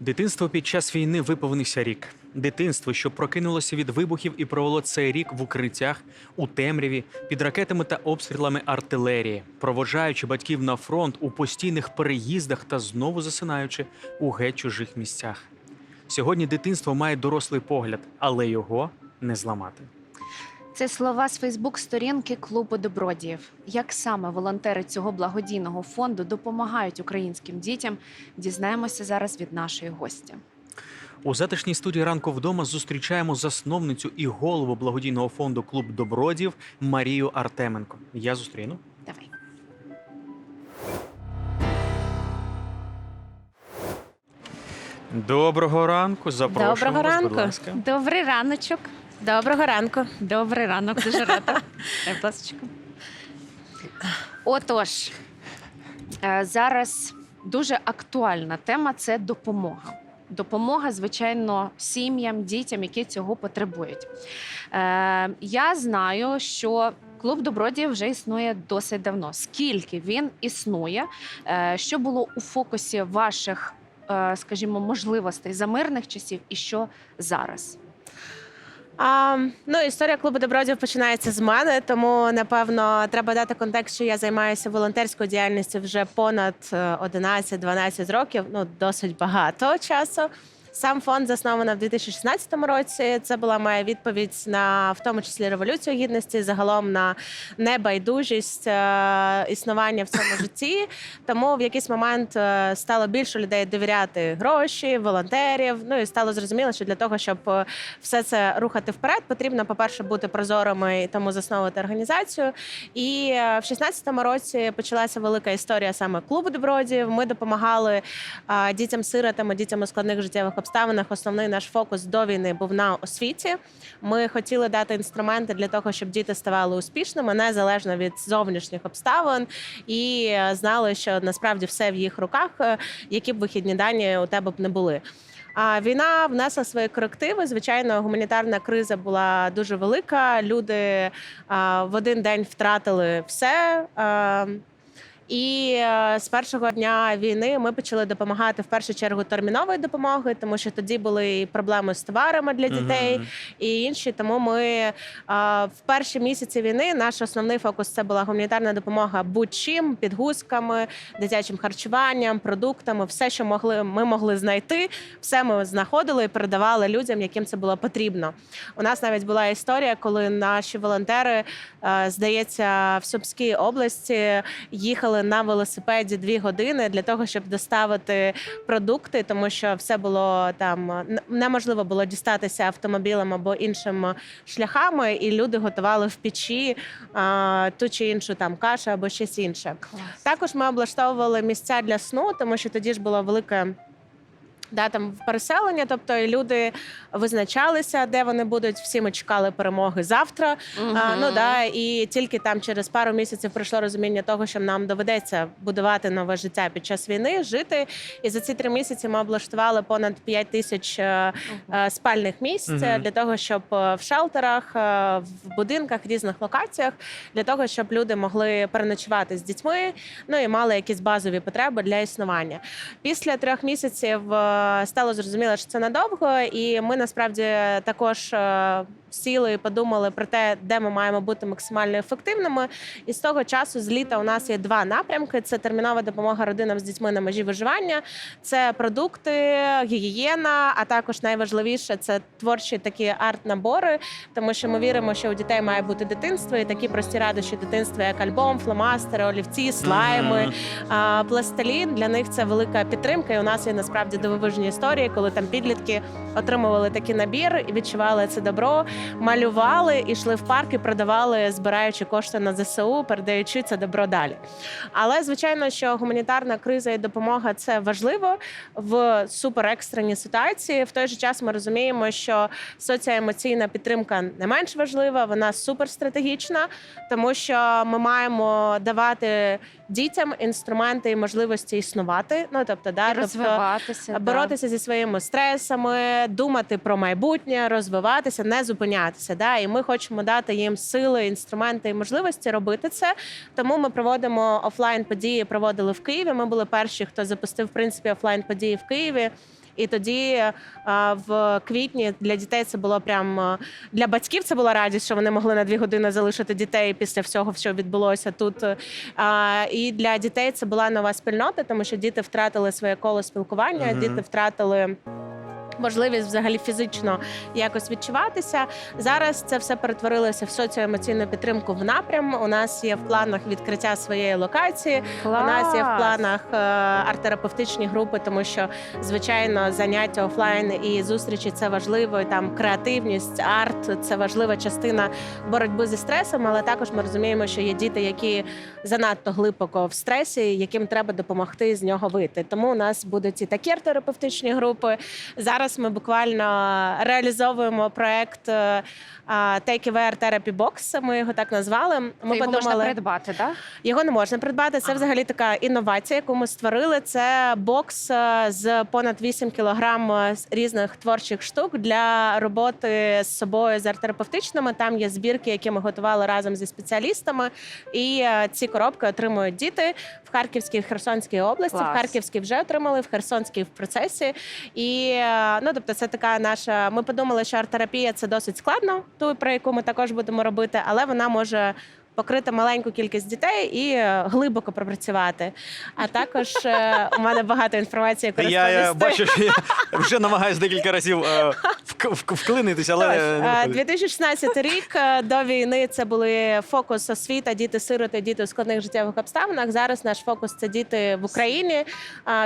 Дитинство під час війни виповнився рік. Дитинство, що прокинулося від вибухів і провело цей рік в укриттях, у темряві, під ракетами та обстрілами артилерії, проводжаючи батьків на фронт у постійних переїздах та знову засинаючи у геть чужих місцях. Сьогодні дитинство має дорослий погляд, але його не зламати. Це слова з Фейсбук-сторінки клубу добродіїв. Як саме волонтери цього благодійного фонду допомагають українським дітям, дізнаємося зараз від нашої гості. У затишній студії ранку вдома зустрічаємо засновницю і голову благодійного фонду Клуб добродів Марію Артеменко. Я зустріну. Давай. Доброго ранку. Запрошуємо Доброго вас, ранку. будь ласка. Добрий раночок. Доброго ранку. Добрий ранок, дуже рада. Дай. Отож, е, зараз дуже актуальна тема це допомога. Допомога, звичайно, сім'ям, дітям, які цього потребують. Е, я знаю, що клуб добродіїв вже існує досить давно. Скільки він існує? Е, що було у фокусі ваших, е, скажімо, можливостей за мирних часів, і що зараз? А, ну, історія клубу добродів починається з мене, тому напевно треба дати контекст, що я займаюся волонтерською діяльністю вже понад е, 11-12 років. Ну досить багато часу. Сам фонд засновано в 2016 році. Це була моя відповідь на в тому числі революцію гідності, загалом на небайдужість е, існування в цьому житті. Тому в якийсь момент е, стало більше людей довіряти гроші, волонтерів. Ну і стало зрозуміло, що для того, щоб е, все це рухати вперед, потрібно, по-перше, бути прозорими і тому засновувати організацію. І е, в 16-му році почалася велика історія саме клубу добродіїв. Ми допомагали а, дітям-сиротам, дітям у складних життєвих обставинах. Основний наш фокус до війни був на освіті. Ми хотіли дати інструменти для того, щоб діти ставали успішними, незалежно від зовнішніх обставин, і знали, що насправді все в їх руках, е, які б вихідні дані у тебе б не були. А війна внесла свої корективи. Звичайно, гуманітарна криза була дуже велика. Люди в один день втратили все. І е, з першого дня війни ми почали допомагати в першу чергу термінової допомоги, тому що тоді були і проблеми з товарами для дітей Мгм. і інші. Тому ми е, в перші місяці війни наш основний фокус це була гуманітарна допомога будь-чим, підгузками, дитячим харчуванням, продуктами, все, що могли ми могли знайти, все ми знаходили і передавали людям, яким це було потрібно. У нас навіть була історія, коли наші волонтери, е, здається, в Сумській області їхали на велосипеді дві години для того, щоб доставити продукти, тому що все було там неможливо було дістатися автомобілем або іншими шляхами, і люди готували в печі а, ту чи іншу там кашу або щось інше. Також ми облаштовували місця для сну, тому що тоді ж було велике. Да, там переселення, тобто і люди визначалися, де вони будуть. Всі ми чекали перемоги завтра. А, ну да, і тільки там через пару місяців прийшло розуміння того, що нам доведеться будувати нове життя під час війни, жити. І за ці три місяці ми облаштували понад 5 тисяч е, спальних місць е, для того, щоб в шелтерах, в будинках, різних локаціях, для того, щоб люди могли переночувати з дітьми, ну і мали якісь базові потреби для існування. Після трьох місяців стало зрозуміло, що це надовго, і ми насправді також е, сіли і подумали про те, де ми маємо бути максимально ефективними. І з того часу з літа у нас є два напрямки: це термінова допомога родинам з дітьми на межі виживання, це продукти, гігієна, а також найважливіше це творчі такі арт-набори, тому що ми віримо, що у дітей має бути дитинство, і такі прості радощі дитинства, як альбом, фломастери, олівці, слайми. Пластилін для них це велика підтримка. І у нас є насправді дивовижні історії, коли там підлітки отримували такий набір і відчували це добро, малювали, йшли в парк і продавали, збираючи кошти на ЗСУ, передаючи це добро далі. Але звичайно, що гуманітарна криза і допомога це важливо в суперекстреній ситуації. В той же час ми розуміємо, що соціоемоційна підтримка не менш важлива, вона суперстратегічна, тому що ми маємо давати дітям інструменти і можливості існувати. Ну тобто, да, розвиватися, тобто розвиватися. да. боротися зі своїми стресами, думати про майбутнє, розвиватися, не зупинятися. Да? І ми хочемо дати їм сили, інструменти і можливості робити це. Тому ми проводимо офлайн події. Проводили в Києві. Ми були перші, хто запустив в принципі офлайн події в Києві. І тоді в квітні для дітей це було прям для батьків. Це була радість, що вони могли на дві години залишити дітей після всього, що відбулося тут. І для дітей це була нова спільнота, тому що діти втратили своє коло спілкування, Мгм. діти втратили. Можливість взагалі фізично якось відчуватися. Зараз це все перетворилося в соціоемоційну підтримку в напрям. У нас є в планах відкриття своєї локації. Клас. У нас є в планах е, арт-терапевтичні групи, тому що звичайно заняття офлайн і зустрічі це важливо. І там креативність, арт це важлива частина боротьби зі стресом. Але також ми розуміємо, що є діти, які занадто глибоко в стресі, яким треба допомогти з нього вийти. Тому у нас будуть і такі арт-терапевтичні групи. Зараз ми буквально реалізовуємо проект е, а, Take Aware Therapy Box, Ми його так назвали. Ми Це його можна придбати, так? його не можна придбати. Це Ага. взагалі така інновація, яку ми створили. Це бокс е, з понад 8 кілограм е, різних творчих штук для роботи з собою з арт-терапевтичними. Там є збірки, які ми готували разом зі спеціалістами. І ці коробки отримують діти в Харківській і Херсонській області. Клас. В Харківській вже отримали, в Херсонській в процесі. І ну тобто, це така наша. Ми подумали, що арт-терапія це досить складно, ту про яку ми також будемо робити, але вона може. Покрити маленьку кількість дітей і е, глибоко пропрацювати. А також е, у мене багато інформації, яку Я, я бачу, що я вже намагаюся декілька разів е, вк- вк- вклинитися, але Тож, е, не е, 2016 рік до війни це були фокус освіта, діти-сироти, діти у складних життєвих обставинах. Зараз наш фокус це діти в Україні,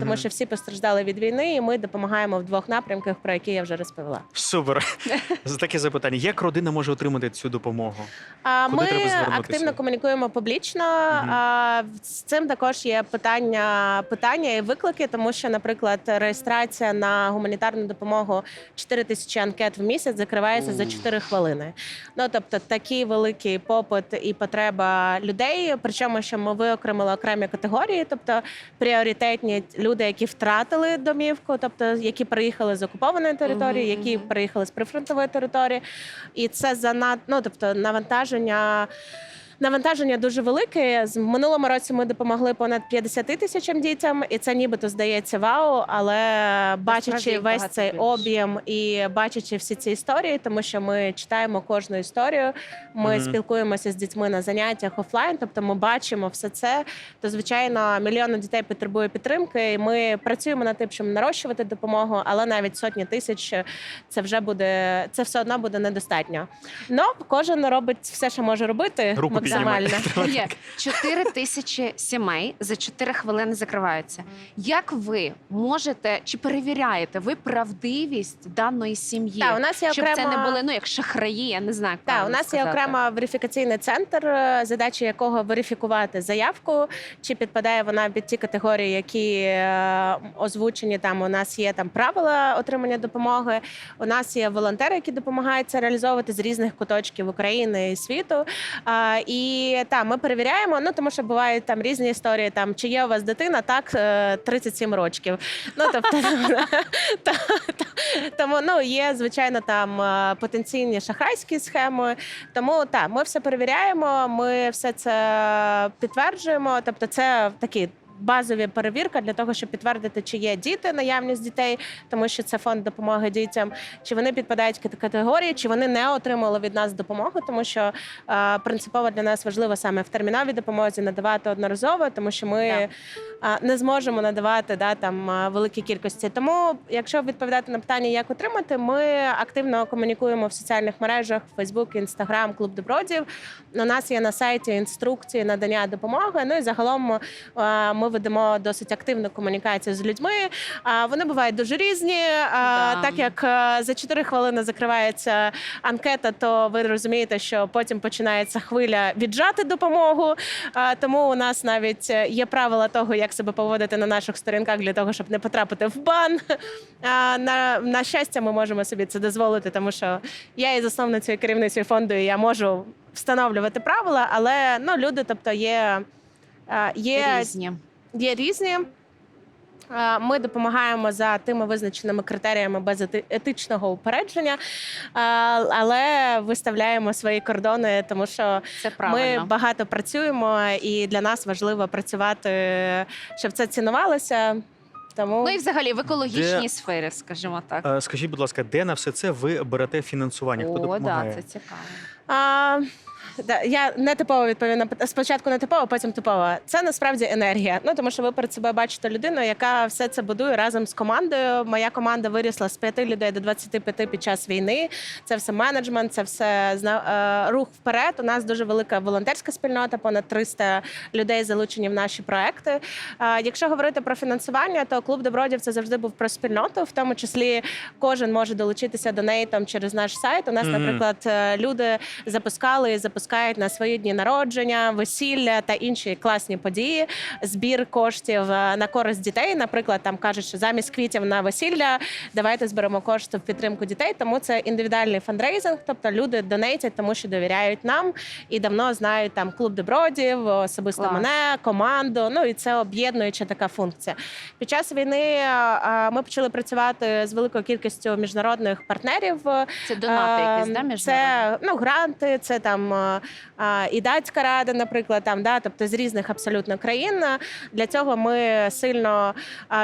тому що всі постраждали від війни, і ми допомагаємо в двох напрямках, про які я вже розповіла. Супер. З таке запитання. Як родина може отримати цю допомогу? А Куди ми треба звернутися? Активно комунікуємо публічно. А, з цим також є питання, питання і виклики, тому що, наприклад, реєстрація на гуманітарну допомогу 4 тисячі анкет в місяць закривається за 4 хвилини. Ну тобто такий великий попит і потреба людей. Причому, що ми виокремили окремі категорії, тобто пріоритетні люди, які втратили домівку, тобто які приїхали з окупованої території, які приїхали з прифронтової території, і це занадто, ну тобто навантаження. Навантаження дуже велике. З минулому році ми допомогли понад 50 тисячам дітям, і це нібито здається вау. Але бачачи весь цей більше. об'єм і бачачи всі ці історії, тому що ми читаємо кожну історію, ми Мгм. спілкуємося з дітьми на заняттях офлайн, тобто ми бачимо все це. То звичайно, мільйони дітей потребує підтримки. І ми працюємо над тим, щоб нарощувати допомогу, але навіть сотні тисяч це вже буде це все одно буде недостатньо. Ну кожен робить все, що може робити Руку максимально. Є 4 тисячі сімей за 4 хвилини закриваються. Як ви можете чи перевіряєте ви правдивість даної сім'ї? Та, у нас є Щоб це не були ну як шахраї, я не знаю. як Так, у правильно нас є сказати. окремо верифікаційний центр, е, задача якого верифікувати заявку, чи підпадає вона під ті категорії, які е, озвучені. Там у нас є там правила отримання допомоги. У нас є волонтери, які допомагають це реалізовувати з різних куточків України і світу. І так, ми перевіряємо. Ну тому що бувають там різні історії. Там чи є у вас дитина, так е, 37 років. Ну тобто та- та- тому ну є звичайно там е, потенційні шахрайські схеми. Тому так, ми все перевіряємо, ми все це підтверджуємо. Тобто, це такі. Базові перевірка для того, щоб підтвердити, чи є діти, наявність дітей, тому що це фонд допомоги дітям, чи вони підпадають під категорії, чи вони не отримали від нас допомогу, тому що е, принципово для нас важливо саме в терміновій допомозі надавати одноразово, тому що ми е, не зможемо надавати да, там е, великі кількості. Тому, якщо відповідати на питання, як отримати, ми активно комунікуємо в соціальних мережах: Facebook, Instagram, Клуб Добродів. У нас є на сайті інструкції надання допомоги. Ну і загалом е, ми ведемо досить активну комунікацію з людьми. А Вони бувають дуже різні. Да. Так як е, за 4 хвилини закривається анкета, то ви розумієте, що потім починається хвиля віджати допомогу. Тому у нас навіть е, є правила того, як себе поводити на наших сторінках для того, щоб не потрапити в бан. На, на щастя, ми можемо собі це дозволити, тому що я є засновницею і керівницею фонду, і я можу встановлювати правила, але ну люди, тобто, є. Е, Є Різні. Є різні. Е, Ми допомагаємо за тими визначеними критеріями без етичного упередження, е, але виставляємо свої кордони, тому що Це ми багато працюємо, і для нас важливо працювати, щоб це цінувалося. Тому Ну і взагалі в екологічній Де- сфері, скажімо так. Е, Скажіть, будь ласка, де на все це ви берете фінансування? Хто О, да, це цікаво. А, да, я не типово відповім на спочатку не типово, потім типово. Це насправді енергія. Ну тому що ви перед себе бачите людину, яка все це будує разом з командою. Моя команда вирісла з 5 людей до 25 під час війни. Це все менеджмент, це все зна- е, рух вперед. У нас дуже велика волонтерська спільнота, понад 300 людей залучені в наші проекти. Якщо говорити про фінансування, то клуб добродів це завжди був про спільноту, в тому числі кожен може долучитися до неї там через наш сайт. У нас, наприклад, е, люди запускали і запускають на свої дні народження, весілля та інші класні події. Збір коштів е, на користь дітей. Наприклад, там кажуть, що замість квітів на весілля давайте зберемо кошти в підтримку дітей. Тому це індивідуальний фандрейзинг, тобто люди донейтять, тому що довіряють нам і давно знають там клуб добродів, особисто Клас. мене, команду. Ну і це об'єднуюча така функція. Під час війни е, е, ми почали працювати з великою кількістю міжнародних партнерів. Це донати якісь, да, міжнародні? Це ну гранти, це там і датська рада, наприклад, там да, тобто з різних абсолютно країн. Для цього ми сильно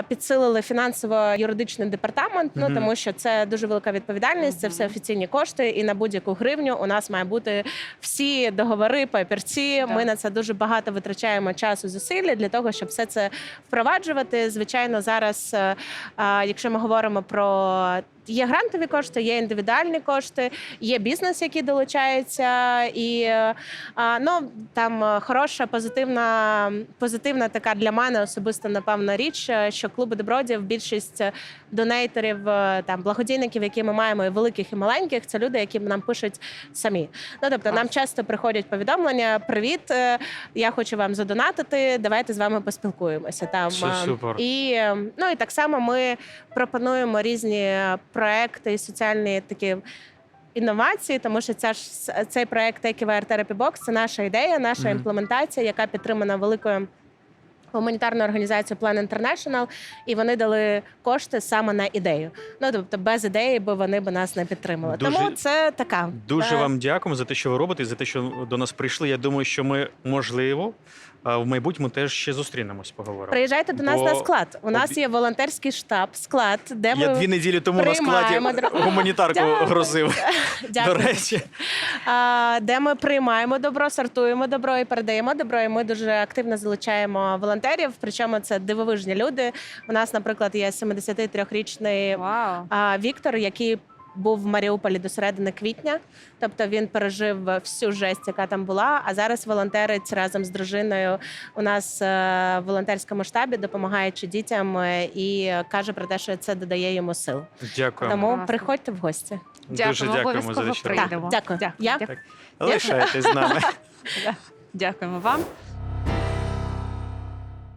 підсилили фінансово-юридичний департамент. Ну тому що це дуже велика відповідальність, це все офіційні кошти, і на будь-яку гривню у нас має бути всі договори, папірці. Ми на це дуже багато витрачаємо часу, зусилля для того, щоб все це впроваджувати. Звичайно, зараз, якщо ми говоримо про Є грантові кошти, є індивідуальні кошти, є бізнес, який долучається, і е, ну там е, хороша, позитивна, позитивна така для мене особисто напевно річ, е, що клуби добродів, більшість донейтерів, там благодійників, які ми маємо, і великих і маленьких, це люди, які нам пишуть самі. Ну тобто, нам часто приходять повідомлення: Привіт, я хочу вам задонатити. Давайте з вами поспілкуємося. Там Це супер. і ну і так само ми пропонуємо різні проекти і соціальні такі. Інновації, тому що ця ж цей проект Take Therapy Box – це наша ідея, наша Мгм. імплементація, яка підтримана великою гуманітарною організацією Plan International, і вони дали кошти саме на ідею. Ну тобто без ідеї, бо вони б нас не підтримали. Дуже- Тому це така Дуже е, вам дякуємо за те, що ви робите, за те, що до нас прийшли. Я думаю, що ми можливо в майбутньому теж ще зустрінемось, поговоримо. Приїжджайте до нас Бо на склад. У нас є волонтерський штаб, склад, де ми Я дві неділі тому на складі гуманітарку грозив. Дякую. До речі, а, де ми приймаємо добро, сортуємо добро і передаємо добро. І ми дуже активно залучаємо волонтерів. Причому це дивовижні люди. У нас, наприклад, є 73-річний Вау. а, Віктор, який був в Маріуполі до середини квітня, тобто він пережив всю жесть, яка там була. А зараз волонтерить разом з дружиною у нас е, в волонтерському штабі, допомагаючи дітям, е, і каже про те, що це додає йому сил. дякуємо. Тому Класно. приходьте в гості. Дуже Дякуємо, за що Так, дякую. Дякую. Я- дякую. Лишайтесь з нами. Дякуємо вам.